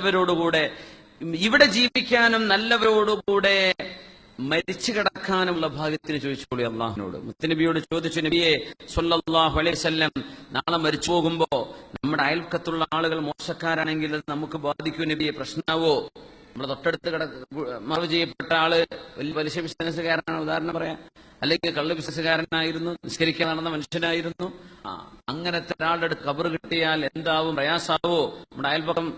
നല്ലവരോടുകൂടെ ഇവിടെ ജീവിക്കാനും നല്ലവരോടുകൂടെ മരിച്ചു കിടക്കാനുള്ള ഭാഗ്യത്തിന് ചോദിച്ചോളി അള്ളാഹിനോട് മുത്തനബിയോട് ചോദിച്ചു നബിയെ സൊല്ലാഹു അലൈവല്ലം നാളെ മരിച്ചു പോകുമ്പോ നമ്മുടെ അയൽക്കത്തുള്ള ആളുകൾ മോശക്കാരാണെങ്കിൽ അത് നമുക്ക് ബാധിക്കൂ നബിയെ പ്രശ്നമാവോ നമ്മുടെ തൊട്ടടുത്ത് കിട മറവ് ചെയ്യപ്പെട്ട ആൾ വലിയ പലിശ ബിസിനസ്സുകാരനാണ് ഉദാഹരണം പറയാം. അല്ലെങ്കിൽ കള്ള് ബിസിനസ്സുകാരനായിരുന്നു നിസ്കരിക്കാൻ നടന്ന മനുഷ്യനായിരുന്നു. അങ്ങനത്തെ ഒരാളുടെ അടുത്ത് കബർ കിട്ടിയാൽ എന്താവും? പ്രയാസാവോ? നമ്മുടെ അയൽപക്കം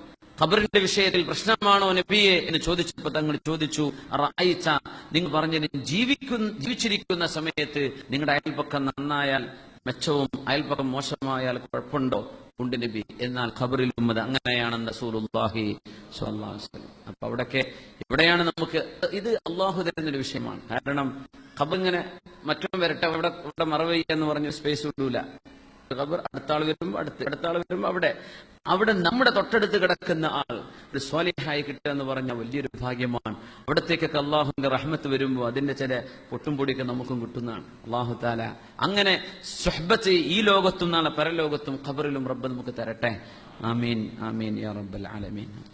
ഖബറിന്റെ വിഷയത്തിൽ പ്രശ്നമാണോ നബിയെ എന്ന് ചോദിച്ചപ്പോൾ തങ്ങൾ ചോദിച്ചു റായിച്ച നിങ്ങൾ പറഞ്ഞത് ജീവിക്കുന്ന ജീവിച്ചിരിക്കുന്ന സമയത്ത് നിങ്ങളുടെ അയൽപ്പക്കം നന്നായാൽ മെച്ചവും അയൽപ്പക്കം മോശമായാൽ കുഴപ്പമുണ്ടോ? ഉണ്ട് നബി എന്നാൽ ഖബറിൽ ഉമ്മത് അങ്ങനെയാണെന്ന് അലൈഹി വസല്ലം. അപ്പൊ അവിടൊക്കെ ഇവിടെയാണ് നമുക്ക് ഇത് അള്ളാഹു തരുന്നൊരു വിഷയമാണ്. കാരണം ഖബർ ഇങ്ങനെ മറ്റൊന്നും വരട്ടെ ഇവിടെ ഇവിടെ മറവ് എന്ന് പറഞ്ഞ സ്പേസ് വിടൂല ഖബർ അടുത്ത ആൾ വരുമ്പോ അടുത്ത് അടുത്ത ആൾ വരുമ്പോ അവിടെ. അവിടെ നമ്മുടെ തൊട്ടടുത്ത് കിടക്കുന്ന ആൾ ഒരു സ്വാലിഹായി കിട്ടുക എന്ന് പറഞ്ഞ വലിയൊരു ഭാഗ്യമാണ്. അവിടത്തേക്കൊക്കെ അള്ളാഹുവിന്റെ റഹ്മത്ത് വരുമ്പോൾ അതിന്റെ ചില പൊട്ടും പൊടിയൊക്കെ നമുക്കും കിട്ടുന്നതാണ്. അള്ളാഹു താല അങ്ങനെ സ്വഹബത്ത് ഈ ലോകത്തും നാളെ പരലോകത്തും ഖബറിലും റബ്ബ് നമുക്ക് തരട്ടെ. ആമീൻ ആമീൻ യാ റബ്ബൽ ആലമീൻ.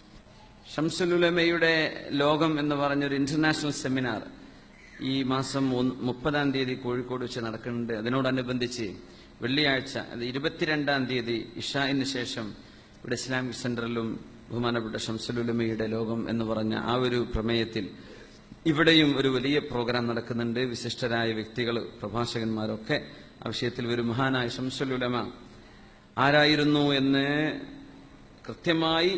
ഷംസുലുലമയുടെ ലോകം എന്ന് പറഞ്ഞൊരു ഇന്റർനാഷണൽ സെമിനാർ ഈ മാസം മുപ്പതാം തീയതി കോഴിക്കോട് വെച്ച് നടക്കുന്നുണ്ട്. അതിനോടനുബന്ധിച്ച് വെള്ളിയാഴ്ച അത് ഇരുപത്തിരണ്ടാം തീയതി ഇഷായിന് ശേഷം ഇവിടെ ഇസ്ലാമിക് സെന്ററിലും ബഹുമാനപ്പെട്ട ഷംസുലുലമയുടെ ലോകം എന്ന് പറഞ്ഞ ആ ഒരു പ്രമേയത്തിൽ ഇവിടെയും ഒരു വലിയ പ്രോഗ്രാം നടക്കുന്നുണ്ട്. വിശിഷ്ടരായ വ്യക്തികൾ പ്രഭാഷകന്മാരൊക്കെ ആ വിഷയത്തിൽ ഒരു മഹാനായ ഷംസുലുലമ ആരായിരുന്നു എന്ന് കൃത്യമായി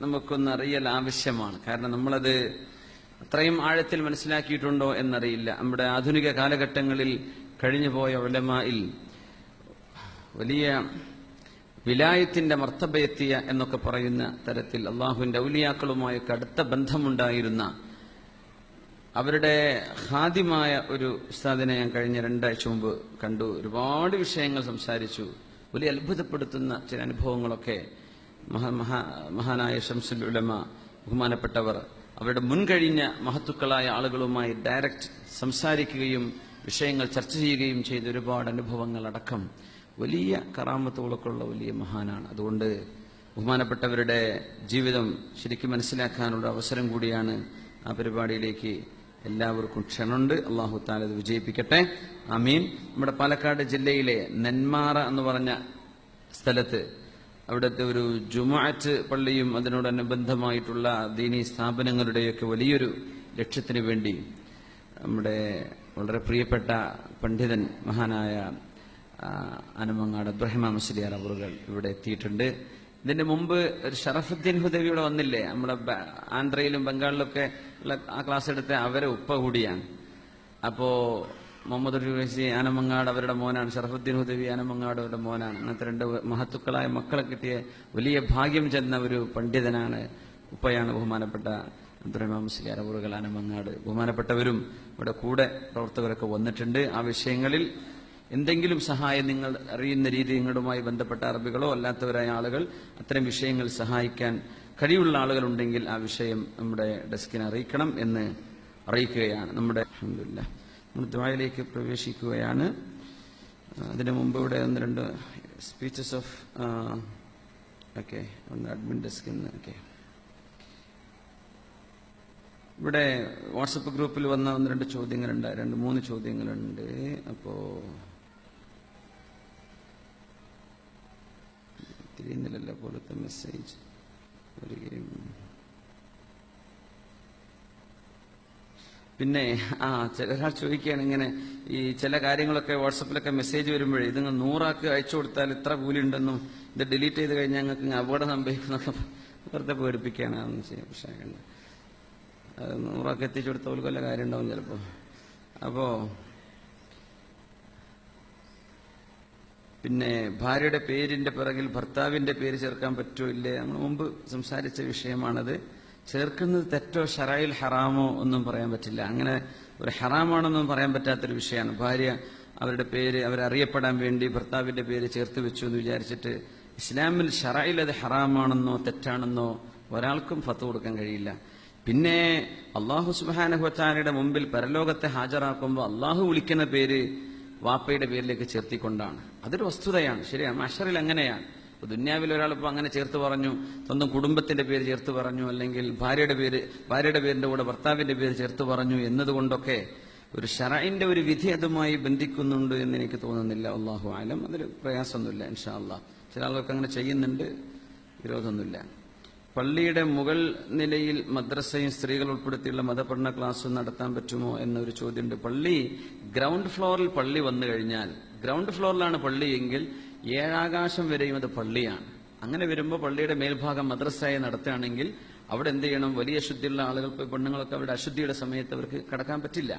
നമുക്കൊന്ന് അറിയൽ ആവശ്യമാണ്. കാരണം നമ്മളത് അത്രയും ആഴത്തിൽ മനസ്സിലാക്കിയിട്ടുണ്ടോ എന്നറിയില്ല. നമ്മുടെ ആധുനിക കാലഘട്ടങ്ങളിൽ കഴിഞ്ഞുപോയ ഉലമായിൽ വലിയ വിലായത്തിന്റെ മർത്തബയെത്തിയ എന്നൊക്കെ പറയുന്ന തരത്തിൽ അള്ളാഹുവിന്റെ ഔലിയാക്കളുമായൊക്കെ അടുത്ത ബന്ധമുണ്ടായിരുന്ന അവരുടെ ഹാദ്യമായ ഒരു ഉസ്താദിനെ ഞാൻ കഴിഞ്ഞ രണ്ടാഴ്ച മുമ്പ് കണ്ടു. ഒരുപാട് വിഷയങ്ങൾ സംസാരിച്ചു. വലിയ അത്ഭുതപ്പെടുത്തുന്ന ചില അനുഭവങ്ങളൊക്കെ മഹാ മഹാ- മഹാനായ ഷംസുൽ ഉലമ ബഹുമാനപ്പെട്ടവർ അവരുടെ മുൻകഴിഞ്ഞ മഹത്തുക്കളായ ആളുകളുമായി ഡയറക്റ്റ് സംസാരിക്കുകയും വിഷയങ്ങൾ ചർച്ച ചെയ്യുകയും ചെയ്ത ഒരുപാട് അനുഭവങ്ങൾ അടക്കം വലിയ കറാമത്തുകളൊക്കെയുള്ള വലിയ മഹാനാണ്. അതുകൊണ്ട് ബഹുമാനപ്പെട്ടവരുടെ ജീവിതം ശരിക്കും മനസ്സിലാക്കാനുള്ള അവസരം കൂടിയാണ് ആ പരിപാടിയിലേക്ക് എല്ലാവർക്കും ക്ഷണമുണ്ട്. അള്ളാഹു താല അത് വിജയിപ്പിക്കട്ടെ. അമീൻ നമ്മുടെ പാലക്കാട് ജില്ലയിലെ നെന്മാറ എന്ന് പറഞ്ഞ സ്ഥലത്ത് അവിടുത്തെ ഒരു ജുമാഅത്ത് പള്ളിയും അതിനോടനുബന്ധമായിട്ടുള്ള ദീനി സ്ഥാപനങ്ങളുടെയൊക്കെ വലിയൊരു ലക്ഷ്യത്തിന് വേണ്ടി നമ്മുടെ വളരെ പ്രിയപ്പെട്ട പണ്ഡിതൻ മഹാനായ അനമങ്ങാട് ഇബ്രാഹിം മുസ്ലിയാർ അവറുകൾ ഇവിടെ എത്തിയിട്ടുണ്ട്. ഇതിന്റെ മുമ്പ് ഒരു ഷറഫുദ്ദീൻ ഹുദവി ഇവിടെ വന്നില്ലേ? നമ്മുടെ ആന്ധ്രയിലും ബംഗാളിലൊക്കെ ഉള്ള ആ ക്ലാസ് എടുത്ത അവരെ ഉപ്പ കൂടിയാണ്. അപ്പോ മുഹമ്മദ് റുവൈസി ആനമങ്ങാട് അവരുടെ മോനാണ്. ഷറഫുദ്ദീൻ ഹുദവി ആനമങ്ങാട് അവരുടെ മോനാണ്. അങ്ങനത്തെ രണ്ട് മഹത്തുക്കളായ മക്കളെ കിട്ടിയ വലിയ ഭാഗ്യം ചെന്ന ഒരു പണ്ഡിതനാണ് ഉപ്പയാണ് ബഹുമാനപ്പെട്ട അബ്ദുറഹ്മാൻ മുസ്ലിയാർ അവറുകൾ ആനമങ്ങാട് ബഹുമാനപ്പെട്ടവരും ഇവിടെ കൂടെ പ്രവർത്തകരൊക്കെ വന്നിട്ടുണ്ട്. ആ വിഷയങ്ങളിൽ എന്തെങ്കിലും സഹായം നിങ്ങൾ അറിയുന്ന രീതി നിങ്ങളുമായി ബന്ധപ്പെട്ട അറബികളോ അല്ലാത്തവരായ ആളുകൾ അത്തരം വിഷയങ്ങൾ സഹായിക്കാൻ കഴിവുള്ള ആളുകളുണ്ടെങ്കിൽ ആ വിഷയം നമ്മുടെ ഡെസ്കിനെ അറിയിക്കണം എന്ന് അറിയിക്കുകയാണ്. നമ്മുടെ അൽഹംദുലില്ലാ. നമ്മൾ ദ്വായയിലേക്ക് പ്രവേശിക്കുകയാണ്. അതിനു മുമ്പ് ഇവിടെ ഒന്ന് രണ്ട് സ്പീച്ചസ് ഓഫ് ഓക്കെ ഒന്ന് അഡ്മിൻ ഡെസ്കിൽ നിന്ന് ഓക്കെ. ഇവിടെ വാട്സപ്പ് ഗ്രൂപ്പിൽ വന്ന ഒന്ന് രണ്ട് ചോദ്യങ്ങളുണ്ട്. രണ്ട് മൂന്ന് ചോദ്യങ്ങളുണ്ട്. അപ്പോ തിരിയുന്നില്ലല്ലോ പോലത്തെ മെസ്സേജ് വരികയും. പിന്നെ ആ ചിലരാൾ ചോദിക്കുകയാണ് ഇങ്ങനെ ഈ ചില കാര്യങ്ങളൊക്കെ വാട്സപ്പിലൊക്കെ മെസ്സേജ് വരുമ്പോഴേ ഇത് നൂറാക്ക് അയച്ചു കൊടുത്താൽ ഇത്ര കൂലി ഉണ്ടെന്നും ഇത് ഡിലീറ്റ് ചെയ്ത് കഴിഞ്ഞാൽ ഞങ്ങൾക്ക് അപകടം സംഭവിക്കുന്നൊക്കെ വെറുതെ പേടിപ്പിക്കുകയാണ്. അതൊന്നും ചെയ്യാം പക്ഷേ അത് നൂറാക്ക് എത്തിച്ചു കൊടുത്ത കാര്യം ഉണ്ടാവും ചിലപ്പോൾ. അപ്പോ പിന്നെ ഭാര്യയുടെ പേരിന്റെ പിറകിൽ ഭർത്താവിന്റെ പേര് ചേർക്കാൻ പറ്റോ ഇല്ലേ? നമ്മൾ മുമ്പ് സംസാരിച്ച വിഷയമാണത്. ചേർക്കുന്നത് തെറ്റോ ഷറായിൽ ഹറാമോ ഒന്നും പറയാൻ പറ്റില്ല. അങ്ങനെ ഒരു ഹറാമാണെന്നും പറയാൻ പറ്റാത്തൊരു വിഷയമാണ്. ഭാര്യ അവരുടെ പേര് അവരറിയപ്പെടാൻ വേണ്ടി ഭർത്താവിന്റെ പേര് ചേർത്ത് വെച്ചു എന്ന് വിചാരിച്ചിട്ട് ഇസ്ലാമിൽ ഷറായിൽ അത് ഹറാമാണെന്നോ തെറ്റാണെന്നോ ഒരാൾക്കും ഫത്ത് കൊടുക്കാൻ കഴിയില്ല. പിന്നെ അള്ളാഹു സുബാനഹുത്താനയുടെ മുമ്പിൽ പരലോകത്തെ ഹാജരാക്കുമ്പോൾ അള്ളാഹു വിളിക്കുന്ന പേര് വാപ്പയുടെ പേരിലേക്ക് ചേർത്തിക്കൊണ്ടാണ്. അതൊരു വസ്തുതയാണ്. ശരിയാണ്. മഷറിൽ അങ്ങനെയാണ്. ഇപ്പൊ ഒരാൾ ഇപ്പോൾ അങ്ങനെ ചേർത്ത് പറഞ്ഞു സ്വന്തം കുടുംബത്തിന്റെ പേര് ചേർത്ത് പറഞ്ഞു അല്ലെങ്കിൽ ഭാര്യയുടെ പേര് ഭാര്യയുടെ പേരിന്റെ കൂടെ ഭർത്താവിന്റെ പേര് ചേർത്ത് പറഞ്ഞു എന്നതുകൊണ്ടൊക്കെ ഒരു ഷറൈന്റെ ഒരു വിധി അതുമായി ബന്ധിക്കുന്നുണ്ട് എന്ന് എനിക്ക് തോന്നുന്നില്ല. അള്ളാഹു ആലം അതൊരു പ്രയാസമൊന്നുമില്ല ഇൻഷാ അള്ളാഹ് ചില ആളുകൾക്ക് അങ്ങനെ ചെയ്യുന്നുണ്ട് വിരോധമൊന്നുമില്ല. പള്ളിയുടെ മുകൾ നിലയിൽ മദ്രസയും സ്ത്രീകൾ ഉൾപ്പെടുത്തിയുള്ള മതപഠന ക്ലാസ് നടത്താൻ പറ്റുമോ എന്നൊരു ചോദ്യമുണ്ട്. പള്ളി ഗ്രൗണ്ട് ഫ്ലോറിൽ പള്ളി വന്നു കഴിഞ്ഞാൽ ഗ്രൗണ്ട് ഫ്ലോറിലാണ് പള്ളി എങ്കിൽ ഏഴാകാശം വരെയും അത് പള്ളിയാണ്. അങ്ങനെ വരുമ്പോൾ പള്ളിയുടെ മേൽഭാഗം മദ്രസയെ നടത്തുകയാണെങ്കിൽ അവിടെ എന്ത് ചെയ്യണം? വലിയ ശുദ്ധിയുള്ള ആളുകൾ പോയി പെണ്ണുങ്ങളൊക്കെ അവരുടെ അശുദ്ധിയുടെ സമയത്ത് അവർക്ക് കടക്കാൻ പറ്റില്ല.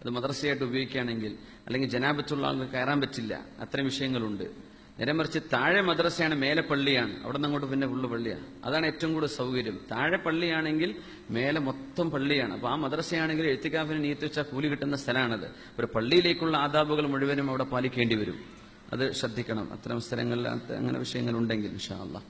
അത് മദ്രസയായിട്ട് ഉപയോഗിക്കുകയാണെങ്കിൽ അല്ലെങ്കിൽ ജനാപത്തുള്ള ആൾക്ക് കയറാൻ പറ്റില്ല. അത്തരം വിഷയങ്ങളുണ്ട്. നേരെ മറിച്ച് താഴെ മദ്രസയാണ് മേലെ പള്ളിയാണ്. അവിടെ നിന്ന് അങ്ങോട്ട് പിന്നെ ഫുള്ള് പള്ളിയാണ്. അതാണ് ഏറ്റവും കൂടുതൽ സൗകര്യം. താഴെ പള്ളിയാണെങ്കിൽ മേലെ മൊത്തം പള്ളിയാണ്. അപ്പോൾ ആ മദ്രസയാണെങ്കിൽ എഴുത്തിക്കാഫിന് നീത്തുവെച്ച കൂലി കിട്ടുന്ന സ്ഥലമാണത്. ഒരു പള്ളിയിലേക്കുള്ള ആദാബുകൾ മുഴുവനും അവിടെ പാലിക്കേണ്ടി വരും. അത് ശ്രദ്ധിക്കണം. അത്തരം സ്ഥലങ്ങളിൽ അങ്ങനെ വിഷയങ്ങളുണ്ടെങ്കിൽ ഇൻഷാ അള്ളാഹ്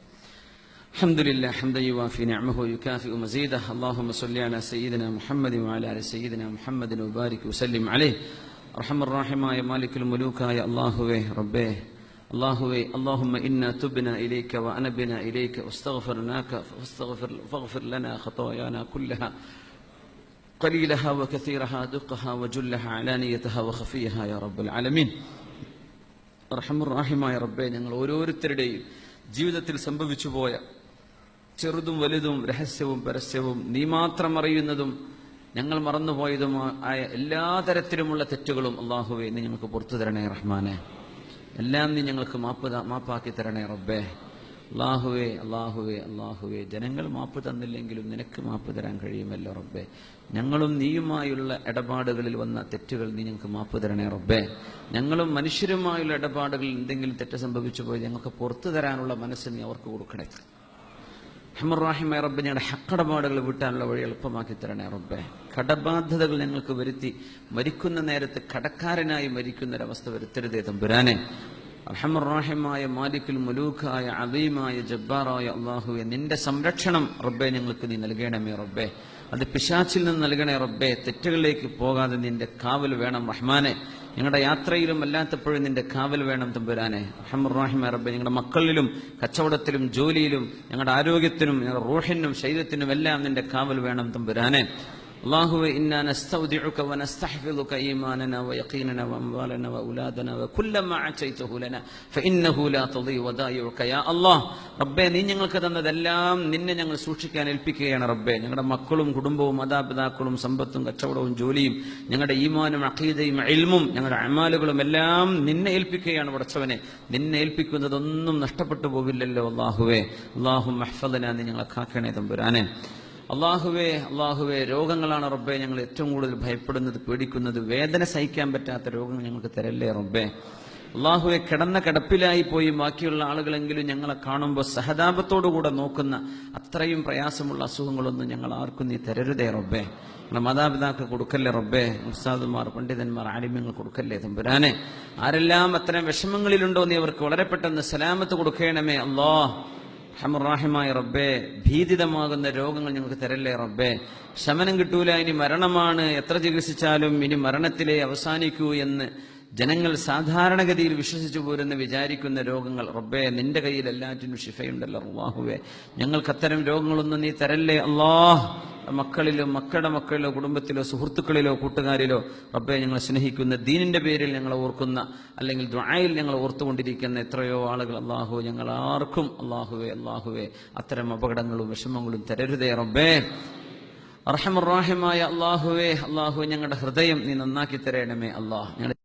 മാലിക്കുൽ മുലൂഖായ അള്ളാഹുവേ റബ്ബേ. الله ربه അള്ളാഹുവെ اللهم إنا تبنا إليك وأنبنا إليك واستغفرناك فاستغفر فاغفر لنا خطايانا كلها قليلها وكثيرها دقها وجلها علانيتها وخفيها يا رب العالمين റഹമുറാഹിമായ റബ്ബെ ഞങ്ങൾ ഓരോരുത്തരുടെയും ജീവിതത്തിൽ സംഭവിച്ചു പോയ ചെറുതും വലുതും രഹസ്യവും പരസ്യവും നീ മാത്രം അറിയുന്നതും ഞങ്ങൾ മറന്നുപോയതുമായ എല്ലാ തരത്തിലുമുള്ള തെറ്റുകളും അള്ളാഹുവെ നീ ഞങ്ങൾക്ക് പുറത്തു തരണേ റഹ്മാനെ എല്ലാം നീ ഞങ്ങൾക്ക് മാപ്പ് മാപ്പാക്കി തരണേ റബ്ബേ. അള്ളാഹുവേ അള്ളാഹുവേ അള്ളാഹുവേ ജനങ്ങൾ മാപ്പ് തന്നില്ലെങ്കിലും നിനക്ക് മാപ്പ് തരാൻ കഴിയുമല്ലോ റബ്ബേ. ഞങ്ങളും നീയുമായുള്ള ഇടപാടുകളിൽ വന്ന തെറ്റുകൾ നീ ഞങ്ങൾക്ക് മാപ്പ് തരണേ റബ്ബേ. ഞങ്ങളും മനുഷ്യരുമായുള്ള ഇടപാടുകളിൽ എന്തെങ്കിലും തെറ്റ് സംഭവിച്ചു പോയി ഞങ്ങൾക്ക് പുറത്തു തരാനുള്ള മനസ്സ് നീ അവർക്ക് കൊടുക്കണേ. ഹമറാഹിമായ റബ്ബെ ഞങ്ങളുടെ ഹക്കടപാടുകൾ വീട്ടാനുള്ള വഴി എളുപ്പമാക്കി തരണേ റബ്ബെ. കടബാധ്യതകൾ ഞങ്ങൾക്ക് വരുത്തി മരിക്കുന്ന നേരത്ത് കടക്കാരനായി മരിക്കുന്ന ഒരവസ്ഥ വരുത്തരുതേ തമ്പുരാനെ. അഹമറാഹിമായ മാലിക്കുൽ മുലൂഖായ അബീമായ ജബ്ബാറായ അള്ളാഹുവെ നിന്റെ സംരക്ഷണം റബ്ബെ ഞങ്ങൾക്ക് നീ നൽകണമേ റബ്ബെ. അത് പിശാച്ചിൽ നിന്ന് നൽകണേ റബ്ബെ. തെറ്റുകളിലേക്ക് പോകാതെ നിന്റെ കാവൽ വേണം റഹ്മാനെ. ഞങ്ങളുടെ യാത്രയിലും അല്ലാത്തപ്പോഴും നിന്റെ കാവൽ വേണം തമ്പുരാനെ. റഹ്മുറാഹിമ റബ്ബെ. ഞങ്ങളുടെ മക്കളിലും കച്ചവടത്തിലും ജോലിയിലും ഞങ്ങളുടെ ആരോഗ്യത്തിനും ഞങ്ങളുടെ റൂഹിനും ശരീരത്തിനും എല്ലാം നിന്റെ കാവൽ വേണം തമ്പുരാനെ. അള്ളാഹുവെ റബ്ബെ നീ ഞങ്ങൾക്ക് തന്നതെല്ലാം നിന്നെ ഞങ്ങൾ സൂക്ഷിക്കാൻ ഏൽപ്പിക്കുകയാണ് റബ്ബേ. ഞങ്ങളുടെ മക്കളും കുടുംബവും മാതാപിതാക്കളും സമ്പത്തും കച്ചവടവും ജോലിയും ഞങ്ങളുടെ ഈമാനും അഖീദയും ഇൽമും ഞങ്ങളുടെ അമാലുകളും എല്ലാം നിന്നെ ഏൽപ്പിക്കുകയാണ് പടച്ചവനെ. നിന്നെ ഏൽപ്പിക്കുന്നതൊന്നും നഷ്ടപ്പെട്ടു പോവില്ലല്ലോ അല്ലാഹുവേ. അള്ളാഹു മഹ്ഫദന നീ ഞങ്ങളെ കാക്കണേ തമ്പുരാനെ. അള്ളാഹുവേ അള്ളാഹുവേ രോഗങ്ങളാണ് റബ്ബെ ഞങ്ങൾ ഏറ്റവും കൂടുതൽ ഭയപ്പെടുന്നത് പേടിക്കുന്നത് വേദന സഹിക്കാൻ പറ്റാത്ത രോഗങ്ങൾ ഞങ്ങൾക്ക് തരല്ലേ റബ്ബെ? അള്ളാഹുവെ കിടന്ന കിടപ്പിലായി പോയി ബാക്കിയുള്ള ആളുകളെങ്കിലും ഞങ്ങളെ കാണുമ്പോൾ സഹതാപത്തോടുകൂടെ നോക്കുന്ന അത്രയും പ്രയാസമുള്ള അസുഖങ്ങളൊന്നും ഞങ്ങൾ ആർക്കും നീ തരരുതേ റബ്ബെ. നമ്മുടെ മാതാപിതാക്കൾ കൊടുക്കല്ലേ റബ്ബെ? ഉസ്താദുമാർ പണ്ഡിതന്മാർ ആലിമ്യങ്ങൾ കൊടുക്കല്ലേ തമ്പുരാനെ? ആരെല്ലാം അത്തരം വിഷമങ്ങളിലുണ്ടോ നീ അവർക്ക് വളരെ പെട്ടെന്ന് സലാമത്ത് കൊടുക്കണമേ അള്ളാഹ്. ഹമറാഹിമായ റബ്ബേ ഭീതിതമാകുന്ന രോഗങ്ങൾ ഞങ്ങൾക്ക് തരല്ലേ റബ്ബേ. ശമനം കിട്ടൂല ഇനി മരണമാണ്. എത്ര ചികിത്സിച്ചാലും ഇനി മരണത്തിലേ അവസാനിക്കൂ എന്ന് ജനങ്ങൾ സാധാരണഗതിയിൽ വിശ്വസിച്ചു പോരെന്ന് വിചാരിക്കുന്ന രോഗങ്ങൾ റബ്ബേ നിന്റെ കയ്യിൽ എല്ലാറ്റിനും ഷിഫയുണ്ടല്ലോ അള്ളാഹുവേ. ഞങ്ങൾക്ക് അത്തരം രോഗങ്ങളൊന്നും നീ തരല്ലേ അള്ളാഹ്? മക്കളിലോ മക്കളുടെ മക്കളിലോ കുടുംബത്തിലോ സുഹൃത്തുക്കളിലോ കൂട്ടുകാരിലോ റബ്ബെ ഞങ്ങൾ സ്നേഹിക്കുന്ന ദീനിന്റെ പേരിൽ ഞങ്ങൾ ഓർക്കുന്ന അല്ലെങ്കിൽ ദ്വായിൽ ഞങ്ങൾ ഓർത്തുകൊണ്ടിരിക്കുന്ന എത്രയോ ആളുകൾ അള്ളാഹു ഞങ്ങൾ ആർക്കും അള്ളാഹുവെ അള്ളാഹുവെ അത്തരം അപകടങ്ങളും വിഷമങ്ങളും തരരുതേ റബ്ബേ. അർഹമറാഹിമായ അള്ളാഹുവേ അള്ളാഹു ഞങ്ങളുടെ ഹൃദയം നീ നന്നാക്കി തരണമേ അള്ളാഹ്.